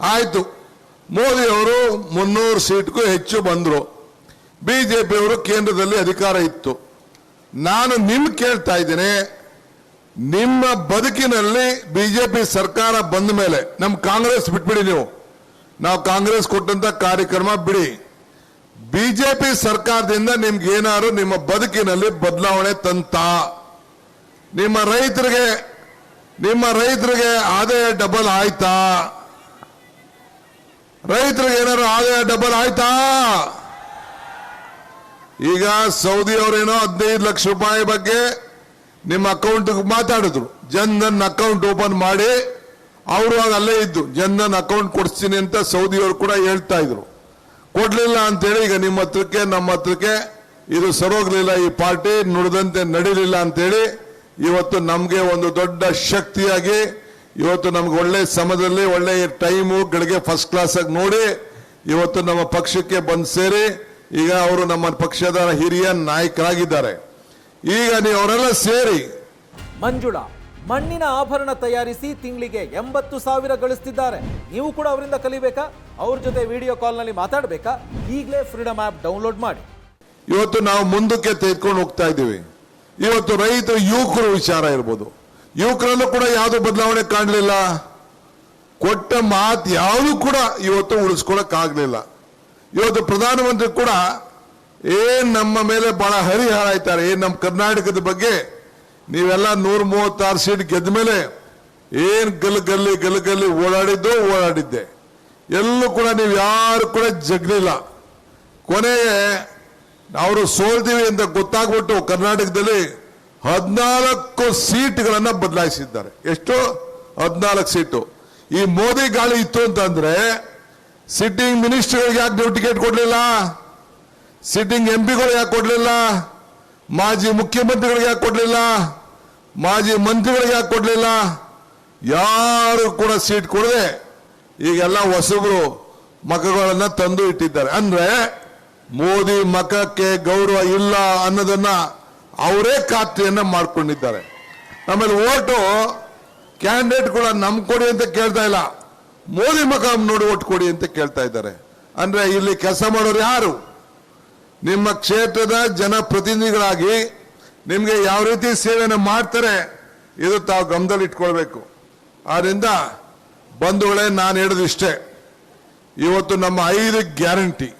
ಆಯ್ತು. ಮೋದಿಯವರು ಮುನ್ನೂರು ಸೀಟ್ಗೂ ಹೆಚ್ಚು ಬಂದರು. ಬಿ ಜೆ ಪಿಯವರು ಕೇಂದ್ರದಲ್ಲಿ ಅಧಿಕಾರ ಇತ್ತು. ನಾನು ನಿಮ್ ಕೇಳ್ತಾ ಇದ್ದೀನಿ, ನಿಮ್ಮ ಬದುಕಿನಲ್ಲಿ ಬಿಜೆಪಿ ಸರ್ಕಾರ ಬಂದ ಮೇಲೆ ನಮ್ಮ ಕಾಂಗ್ರೆಸ್ ಬಿಟ್ಬಿಡಿ ನೀವು. ನಾವು ಕಾಂಗ್ರೆಸ್ ಕೊಟ್ಟಂತ ಕಾರ್ಯಕ್ರಮ ಬಿಡಿ. ಬಿಜೆಪಿ ಸರ್ಕಾರದಿಂದ ನಿಮ್ಗೆ ಏನಾದ್ರು ನಿಮ್ಮ ಬದುಕಿನಲ್ಲಿ ಬದಲಾವಣೆ ತಂತ? ನಿಮ್ಮ ರೈತರಿಗೆ ನಿಮ್ಮ ರೈತರಿಗೆ ಆದಾಯ ಡಬಲ್ ಆಯ್ತಾ? ರೈತರಿಗೆ ಏನಾರು ಆದಾಯ ಡಬಲ್ ಆಯ್ತಾ? ಈಗ ಸೌದಿ ಅವರೇನೋ ಹದಿನೈದು ಲಕ್ಷ ರೂಪಾಯಿ ಬಗ್ಗೆ ನಿಮ್ಮ ಅಕೌಂಟ್ ಮಾತಾಡಿದ್ರು. ಜನ್ಧನ್ ಅಕೌಂಟ್ ಓಪನ್ ಮಾಡಿ, ಅವರು ಆಗ ಅಲ್ಲೇ ಇದ್ದು, ಜನ್ಧನ್ ಅಕೌಂಟ್ ಕೊಡಿಸ್ತೀನಿ ಅಂತ ಸೌದಿಯವರು ಕೂಡ ಹೇಳ್ತಾ ಇದ್ರು. ಕೊಡ್ಲಿಲ್ಲ ಅಂತೇಳಿ ಈಗ ನಿಮ್ಮ ಹತ್ರಕ್ಕೆ, ನಮ್ಮ ಹತ್ರಕ್ಕೆ ಇದು ಸರೋಗ್ಲಿಲ್ಲ ಈ ಪಾರ್ಟಿ, ನುಡಿದಂತೆ ನಡೀಲಿಲ್ಲ ಅಂತೇಳಿ ಇವತ್ತು ನಮಗೆ ಒಂದು ದೊಡ್ಡ ಶಕ್ತಿಯಾಗಿ ಇವತ್ತು ನಮ್ಗೆ ಒಳ್ಳೆ ಸಮಯದಲ್ಲಿ ಒಳ್ಳೆ ಟೈಮು ಗಳಿಗೆ ಫಸ್ಟ್ ಕ್ಲಾಸ್ ಆಗಿ ನೋಡಿ ಇವತ್ತು ನಮ್ಮ ಪಕ್ಷಕ್ಕೆ ಬಂದು ಸೇರಿ ಈಗ ಅವರು ನಮ್ಮ ಪಕ್ಷದ ಹಿರಿಯ ನಾಯಕರಾಗಿದ್ದಾರೆ. ಈಗ ನೀವು ಅವರೆಲ್ಲ ಸೇರಿ. ಮಂಜುಳಾ ಮಣ್ಣಿನ ಆಭರಣ ತಯಾರಿಸಿ ತಿಂಗಳಿಗೆ ಎಂಬತ್ತು ಸಾವಿರ ಗಳಿಸ್ತಿದ್ದಾರೆ. ನೀವು ಕೂಡ ಅವರಿಂದ ಕಲಿಬೇಕಾ? ಅವ್ರ ಜೊತೆ ವಿಡಿಯೋ ಕಾಲ್ನಲ್ಲಿ ಮಾತಾಡಬೇಕಾ? ಈಗಲೇ ಫ್ರೀಡಮ್ ಆ್ಯಪ್ ಡೌನ್ಲೋಡ್ ಮಾಡಿ. ಇವತ್ತು ನಾವು ಮುಂದಕ್ಕೆ ತೆಗೆದುಕೊಂಡು ಹೋಗ್ತಾ ಇದ್ದೀವಿ. ಇವತ್ತು ರೈತರು ಯುವಕರು ವಿಚಾರ ಇರ್ಬೋದು. ಯುವಕರಲ್ಲೂ ಕೂಡ ಯಾವುದೋ ಬದಲಾವಣೆ ಕಾಣಲಿಲ್ಲ. ಕೊಟ್ಟ ಮಾತು ಯಾವುದು ಕೂಡ ಇವತ್ತು ಉಳಿಸ್ಕೊಳಕ್ ಆಗ್ಲಿಲ್ಲ ಇವತ್ತು ಪ್ರಧಾನಮಂತ್ರಿ ಕೂಡ ಏನ್ ನಮ್ಮ ಮೇಲೆ ಬಹಳ ಹರಿಹಾರಾಯ್ತಾರೆ ಏನ್ ನಮ್ಮ ಕರ್ನಾಟಕದ ಬಗ್ಗೆ ನೀವೆಲ್ಲ ನೂರ ಮೂವತ್ತಾರು ಸೀಟ್ ಗೆದ್ದ ಮೇಲೆ ಏನ್ ಗಲ್ ಗಲ್ಲಿ ಗಲ್ ಗಲ್ಲಿ ಓಡಾಡಿದ್ದು ಓಡಾಡಿದ್ದೆ. ಎಲ್ಲೂ ಕೂಡ ನೀವು ಯಾರು ಕೂಡ ಜಗ್ಲಿಲ್ಲ. ಕೊನೆಗೆ ಅವರು ಸೋಲ್ತೀವಿ ಅಂತ ಗೊತ್ತಾಗ್ಬಿಟ್ಟು ಕರ್ನಾಟಕದಲ್ಲಿ ಹದಿನಾಲ್ಕು ಸೀಟ್ಗಳನ್ನ ಬದಲಾಯಿಸಿದ್ದಾರೆ. ಎಷ್ಟು? ಹದಿನಾಲ್ಕು ಸೀಟು. ಈ ಮೋದಿ ಗಾಳಿ ಇತ್ತು ಅಂತಂದ್ರೆ, ಸಿಟ್ಟಿಂಗ್ ಮಿನಿಸ್ಟರ್ಗಳಿಗೆ ಯಾಕೆ ನೀವು ಟಿಕೆಟ್ ಕೊಡಲಿಲ್ಲ? ಸಿಟ್ಟಿಂಗ್ ಎಂ ಪಿಗಳು ಯಾಕೆ ಕೊಡಲಿಲ್ಲ? ಮಾಜಿ ಮುಖ್ಯಮಂತ್ರಿಗಳಿಗೆ ಯಾಕೆ ಕೊಡಲಿಲ್ಲ? ಮಾಜಿ ಮಂತ್ರಿಗಳಿಗೆ ಯಾಕೆ ಕೊಡಲಿಲ್ಲ? ಯಾರು ಕೂಡ ಸೀಟ್ ಕೊಡದೆ ಈಗೆಲ್ಲ ಹೊಸಬ್ರು ಮಖಗಳನ್ನು ತಂದು ಇಟ್ಟಿದ್ದಾರೆ. ಅಂದ್ರೆ ಮೋದಿ ಮಖಕ್ಕೆ ಗೌರವ ಇಲ್ಲ ಅನ್ನೋದನ್ನ ಅವರೇ ಖಾತ್ರಿಯನ್ನ ಮಾಡ್ಕೊಂಡಿದ್ದಾರೆ. ಆಮೇಲೆ ಓಟು ಕ್ಯಾಂಡಿಡೇಟ್ ಕೂಡ ನಮ್ ಕೊಡಿ ಅಂತ ಕೇಳ್ತಾ ಇಲ್ಲ. ಮೋದಿ ಮಗ ನೋಡಿ ಓಟ್ ಕೊಡಿ ಅಂತ ಕೇಳ್ತಾ ಇದ್ದಾರೆ. ಅಂದ್ರೆ ಇಲ್ಲಿ ಕೆಲಸ ಮಾಡೋರು ಯಾರು? ನಿಮ್ಮ ಕ್ಷೇತ್ರದ ಜನಪ್ರತಿನಿಧಿಗಳಾಗಿ ನಿಮಗೆ ಯಾವ ರೀತಿ ಸೇವೆಯನ್ನು ಮಾಡ್ತಾರೆ ಇದು ತಾವು ಗಮನದಲ್ಲಿ ಇಟ್ಕೊಳ್ಬೇಕು. ಆದ್ರಿಂದ ಬಂಧುಗಳೇ ನಾನು ಹೇಳೋದು ಇಷ್ಟೇ. ಇವತ್ತು ನಮ್ಮ ಐದು ಗ್ಯಾರಂಟಿ.